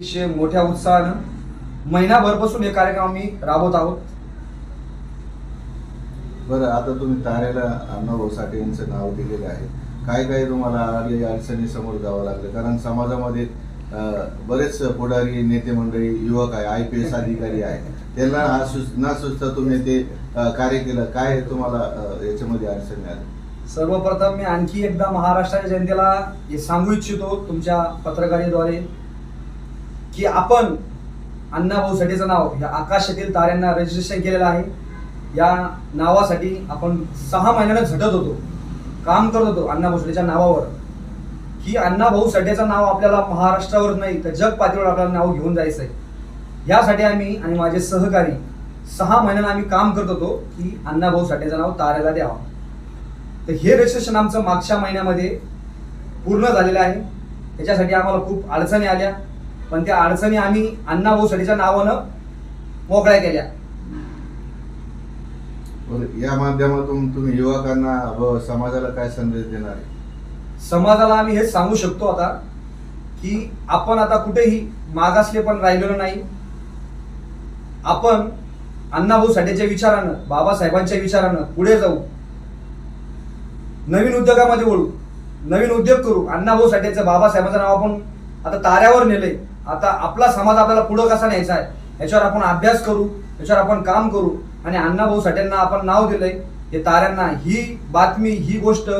अतिशय मोठ्या उत्साहानं महिनाभरपासून हे कार्यक्रम आम्ही राबवत आहोत. बरं आता तुम्ही तारेला अण्णाभाऊ साठे यांचं नाव दिलेलं आहे. काय काय तुम्हाला अडी अडचणी समोर जावं लागलं. कारण समाजामध्ये बरेच पुढारी नेते मंडळी युवक आहे आय पी एस अधिकारी आहे. त्यांना हा न सुचता तुम्ही ते कार्य केलं. काय तुम्हाला याच्यामध्ये अडचणी आल्या? सर्वप्रथम मी आणखी एकदा महाराष्ट्राच्या जनतेला हे सांगू इच्छितो तुमच्या पत्रकारितेद्वारे. की आपण अण्णाभाऊ साठेचं नाव या आकाशातील ताऱ्यांना रजिस्ट्रेशन केलेलं आहे. या नावासाठी आपण सहा महिन्यानं झटत होतो. काम करत होतो अण्णाभाऊ साठेच्या नावावर. की अण्णाभाऊ साठेचं नाव आपल्याला महाराष्ट्रावर नाही तर जग पातळीवर आपल्याला नाव घेऊन जायचं आहे यासाठी आम्ही आणि माझे सहकारी सहा महिन्यानं आम्ही काम करत होतो की अण्णाभाऊ साठेचं नाव ताऱ्याला द्यावं. तर हे रजिस्ट्रेशन आमचं मागच्या महिन्यामध्ये पूर्ण झालेलं आहे. त्याच्यासाठी आम्हाला खूप अडचणी आल्या. पण त्या अडचणी आम्ही अण्णाभाऊ साठेच्या नावानं मोकळ्या केल्या. या माध्यमातून तुम्ही युवकांना व समाजाला काय संदेश देणार आहे? समाजाला आम्ही हेच सांगू शकतो आता की आपण आता कुठेही मागासले पण राहिलेलो नाही. आपण अण्णाभाऊ साठेच्या विचारानं बाबासाहेबांच्या विचारानं पुढे जाऊ. नवीन उद्योगामध्ये वळू नवीन उद्योग करू. अण्णाभाऊ साठेचं बाबासाहेबांचं नाव आपण आता ताऱ्यावर नेले. आता आपला समाज आपल्याला पुढं कसा न्यायचा आहे? याच्यावर आपण अभ्यास करू याच्यावर आपण काम करू. आणि अण्णाभाऊ साठेंना आपण नाव दिलंय. हे ताऱ्यांना ही बातमी ही गोष्ट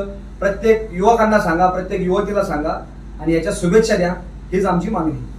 प्रत्येक युवकांना सांगा प्रत्येक युवतीला सांगा. आणि याच्या शुभेच्छा द्या. हीच आमची मागणी. आहे.